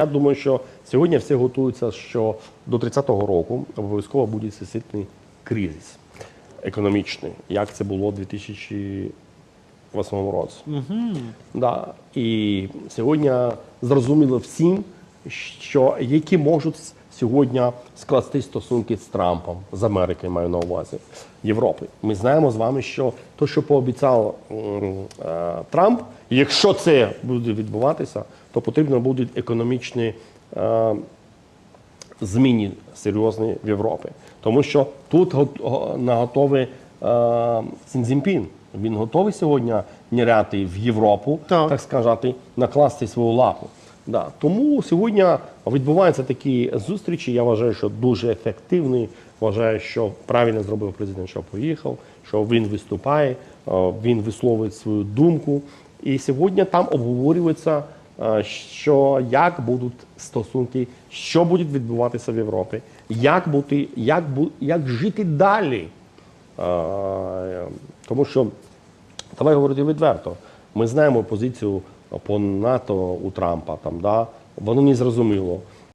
Я думаю, що сьогодні всі готуються, що до 30-го року обов'язково буде всесвітній кризис економічний, як це було в 2008 році. Да. І сьогодні зрозуміло всім, що які можуть сьогодні скласти стосунки з Трампом, з Америкою маю на увазі, Європи. Ми знаємо з вами, що те, що пообіцяв е, Трамп, якщо це буде відбуватися, то потрібно будуть економічні. е, зміни серйозні в Європі. Тому що тут гот- го- наготовий е. Він готовий сьогодні ніряти в Європу, Так. так, сказати, накласти свою лапу. Да. Тому сьогодні відбуваються такі зустрічі. Я вважаю, що дуже ефективні. Вважаю, що правильно зробив президент, що поїхав, що він виступає, е, він висловлює свою думку. І сьогодні там обговорюється е, що як будуть стосунки, що буде відбуватися в Європі, як бути, як, як жити далі. Е, Тому що, давай говорити відверто, ми знаємо позицію по НАТО у Трампа, там, да? воно не зрозуміло.